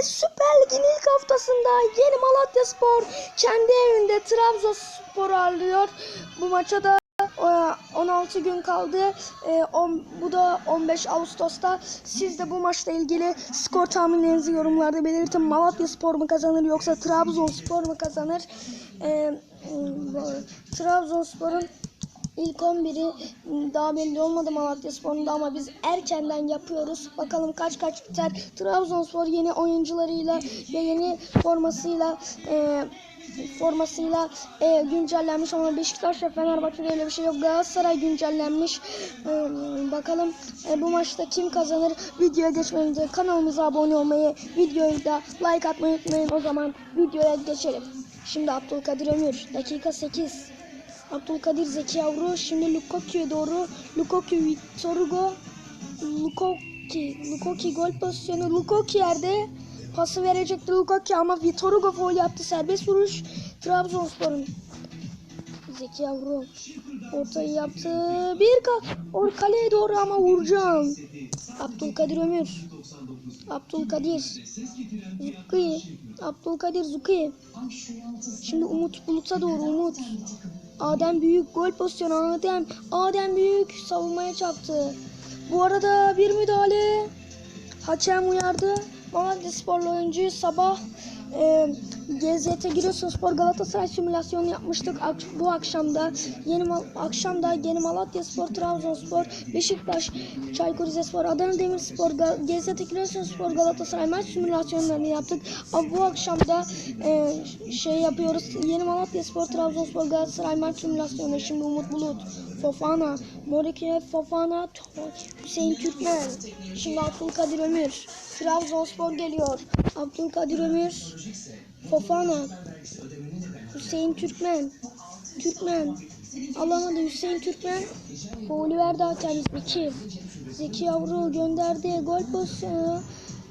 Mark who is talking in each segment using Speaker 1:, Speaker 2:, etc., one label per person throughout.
Speaker 1: Ve Süper Lig'in ilk haftasında yeni Malatya Spor kendi evinde Trabzonspor'u ağırlıyor. Bu maça da e, 16 gün kaldı. E, bu da 15 Ağustos'ta. Siz de bu maçla ilgili skor tahminlerinizi yorumlarda belirtin. Malatya Spor mu kazanır yoksa Trabzonspor mu kazanır? E, Trabzonspor'un İlk 11'i daha belli olmadı Malatya Spor'unda ama biz erkenden yapıyoruz. Bakalım kaç kaç biter. Trabzonspor yeni oyuncularıyla ve yeni formasıyla e, formasıyla e, güncellenmiş ama Beşiktaş ve Fenerbahçe'de öyle bir şey yok. Galatasaray güncellenmiş. E, bakalım e, bu maçta kim kazanır? Videoya geçmeden önce kanalımıza abone olmayı, videoyu da like atmayı unutmayın. O zaman videoya geçelim. Şimdi Abdülkadir Ömür dakika 8. Abdülkadir Zeki Yavru şimdi Lukaku'ya doğru. Lukaku Victor Hugo Lukoki Lukoki gol pozisyonu. Lukoki yerde pası verecekti Lukaku ama Victor Hugo foul yaptı. Serbest vuruş Trabzonspor'un. Zeki Yavru ortayı yaptı. Bir ka or kaleye doğru ama vuracağım Abdülkadir Ömür. Abdülkadir Zuki Abdülkadir Zuki Şimdi Umut Bulut'a doğru Umut Adem Büyük gol pozisyonu Adem Adem Büyük savunmaya çarptı. Bu arada bir müdahale Hakem uyardı. Malatya sporlu oyuncuyu sabah e, GZT Giresunspor Galatasaray simülasyonu yapmıştık Ak- bu akşamda. Yeni Mal- akşamda Yeni Malatya Spor, Trabzonspor, Beşiktaş, Çaykur Rizespor, Adana Demirspor, Ga- GZT Giresunspor Galatasaray maç simülasyonlarını yaptık. Ama bu akşamda e, şey yapıyoruz. Yeni Malatya Spor, Trabzonspor, Galatasaray maç simülasyonu. Şimdi Umut Bulut, Fofana, Morike Fofana, Hüseyin Türkmen. Şimdi Abdülkadir Ömür. Trabzonspor geliyor. Abdülkadir Ömür. Fofana. Hüseyin Türkmen. Türkmen. Alamadı Hüseyin Türkmen. Verdi hakem Zeki. Zeki Yavru gönderdi. Gol pozisyonu.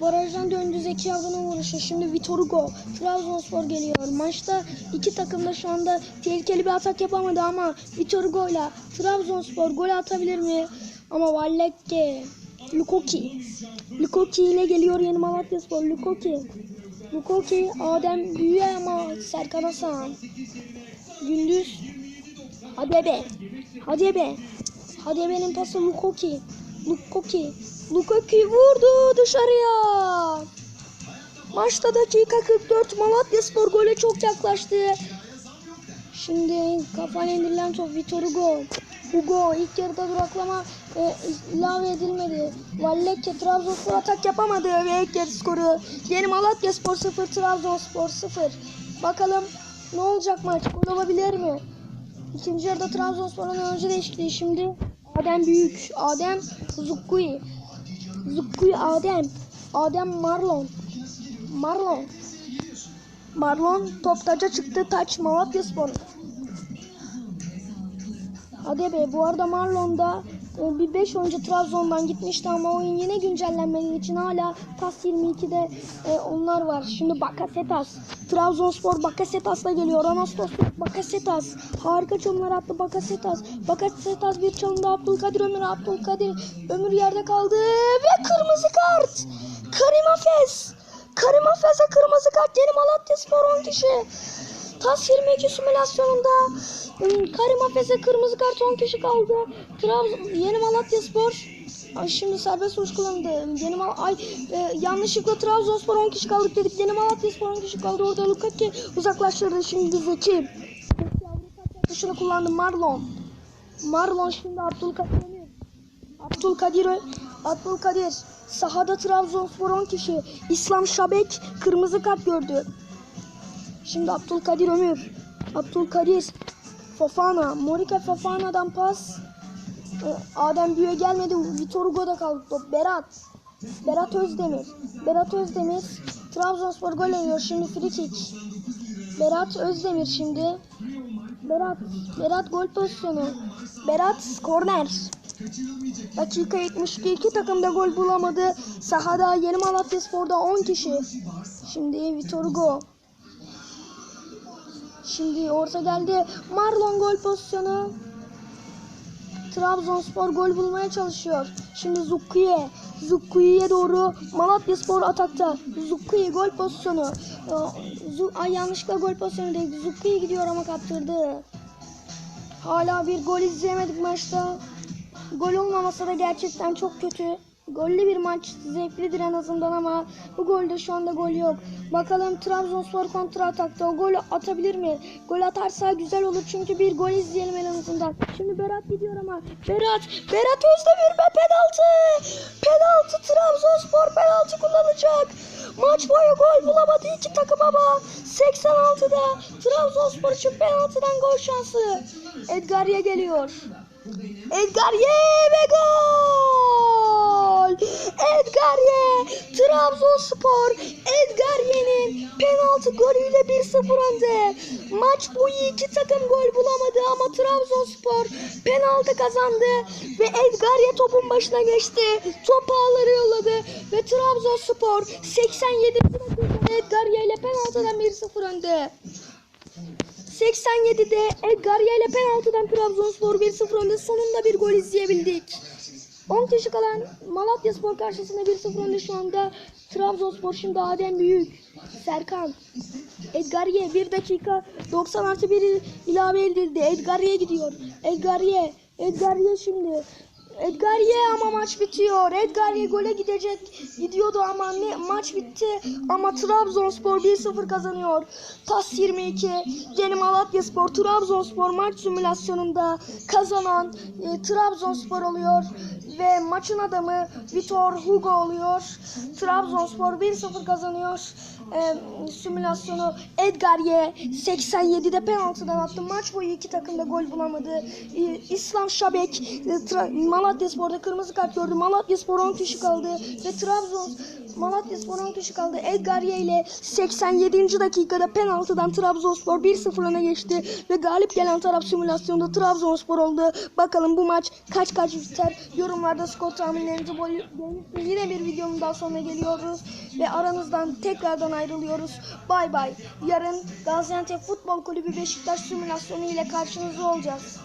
Speaker 1: Barajdan döndü Zeki Yavru'nun vuruşu. Şimdi Vitor Hugo. Trabzonspor geliyor. Maçta iki takım da şu anda tehlikeli bir atak yapamadı ama Vitor Hugo ile Trabzonspor gol atabilir mi? Ama Vallekke. Lukoki. Lukoki ile geliyor yeni Malatya Spor. Lukoki. Lukoki Adem büyüyor ama Serkan Hasan. Gündüz. Hadi be. Hadi be. Hadi benim pası Lukoki. Lukoki. Lukoki vurdu dışarıya. Maçta dakika 44 Malatya Spor gole çok yaklaştı. Şimdi kafayla indirilen top Vitor Hugo. Hugo ilk yarıda duraklama e, ilave edilmedi. Valleke Trabzonspor atak yapamadı ve ilk skoru. Yeni Malatya Spor 0 Trabzonspor 0. Bakalım ne olacak maç? Gol olabilir mi? İkinci yarıda Trabzonspor'un oyuncu değişikliği şimdi. Adem Büyük. Adem Zukkuyi. Zukkuyi Adem. Adem Marlon. Marlon. Marlon top taca çıktı. Taç Malatya Spor. Hadi be bu arada Marlon'da bir 5 oyuncu Trabzon'dan gitmişti ama oyun yine güncellenmediği için hala PAS 22'de e, onlar var. Şimdi Bakasetas. Trabzonspor Bakasetas'la geliyor. Anastos Bakasetas. Harika çalımlar attı Bakasetas. Bakasetas bir çalımda Abdülkadir Ömür. Abdülkadir Ömür yerde kaldı ve kırmızı kart. Karim Afes. Karim Afes'e kırmızı kart. Yeni Malatya Spor 10 kişi. TAS 22 simülasyonunda ım, Karim Afes'e kırmızı kart 10 kişi kaldı. Trabzon, Yeni Malatya Spor Ay şimdi serbest vuruş kullandı. Yeni Mal ay e, yanlışlıkla Trabzonspor 10 kişi kaldık dedik. Yeni Malatya Spor 10 kişi kaldı. Orada Lukaku uzaklaştırdı şimdi Zeki. Dışını kullandı Marlon. Marlon şimdi Abdülkadir Ömür. Abdülkadir Abdülkadir sahada Trabzonspor 10 kişi. İslam Şabek kırmızı kart gördü. Şimdi Abdülkadir Ömür. Abdülkadir. Fofana. Morika Fofana'dan pas. Ee, Adem Büyü'ye gelmedi. Vitor Hugo'da kaldı top. Berat. Berat Özdemir. Berat Özdemir. Trabzonspor gol yiyor. Şimdi free kick. Berat Özdemir şimdi. Berat. Berat gol pozisyonu. Berat korner. Dakika 72 iki takım da gol bulamadı. Sahada Yeni Malatya Spor'da 10 kişi. Şimdi Vitor Hugo. Şimdi orta geldi. Marlon gol pozisyonu. Trabzonspor gol bulmaya çalışıyor. Şimdi Zukkuye. Zukkuye'ye doğru Malatyaspor atakta. Zukkuye gol pozisyonu. Ee, Ay yanlışlıkla gol pozisyonu değil. Zukkuye gidiyor ama kaptırdı. Hala bir gol izleyemedik maçta. Gol olmaması da gerçekten çok kötü. Gollü bir maç zevklidir en azından ama bu golde şu anda gol yok. Bakalım Trabzonspor kontra atakta o gol atabilir mi? Gol atarsa güzel olur çünkü bir gol izleyelim en azından. Şimdi Berat gidiyor ama Berat, Berat Özdemir ve penaltı! Penaltı Trabzonspor penaltı kullanacak. Maç boyu gol bulamadı iki takım ama 86'da Trabzonspor için penaltıdan gol şansı. Edgar'ya geliyor. Edgar'ye ve gol! Edgar'ye Trabzonspor Edgar'ye'nin penaltı golüyle 1-0 önde. Maç boyu iki takım gol bulamadı ama Trabzonspor penaltı kazandı ve Edgar'ye topun başına geçti. Topu ağları yolladı ve Trabzonspor 87 dakikada Edgar'ye ile penaltıdan 1-0 önde. 87'de Edgarya ile penaltıdan Trabzonspor 1-0 önde sonunda bir gol izleyebildik. 10 kişi kalan Malatya Spor karşısında 1-0 önde şu anda Trabzonspor şimdi Adem Büyük, Serkan, Edgarye 1 dakika 90 artı 1 ilave edildi. Edgarye gidiyor. Edgarye, Edgarye şimdi. Edgarye ama maç bitiyor. Edgarye gole gidecek gidiyordu ama ne maç bitti ama Trabzonspor 1-0 kazanıyor. TAS 22 Yeni Malatya Spor Trabzonspor maç simülasyonunda kazanan e, Trabzonspor oluyor ve maçın adamı Vitor Hugo oluyor. Trabzonspor 1-0 kazanıyor. E, simülasyonu Edgarye 87'de penaltıdan attı. Maç boyu iki takım da gol bulamadı. E, İslam Şabek e, Malatya Spor'da kırmızı kart gördü. Malatya Spor 10 kişi kaldı ve Trabzon Malatya Spor 10 kişi kaldı. Edgarye ile 87. dakikada penaltıdan Trabzonspor 1-0 öne geçti ve galip gelen taraf simülasyonda Trabzonspor oldu. Bakalım bu maç kaç kaç biter? Yorumlarda skor tahminlerinizi boy- belirtin. Yine bir videonun daha sonuna geliyoruz ve aranızdan tekrardan ayrılıyoruz. Bay bay. Yarın Gaziantep Futbol Kulübü Beşiktaş simülasyonu ile karşınızda olacağız.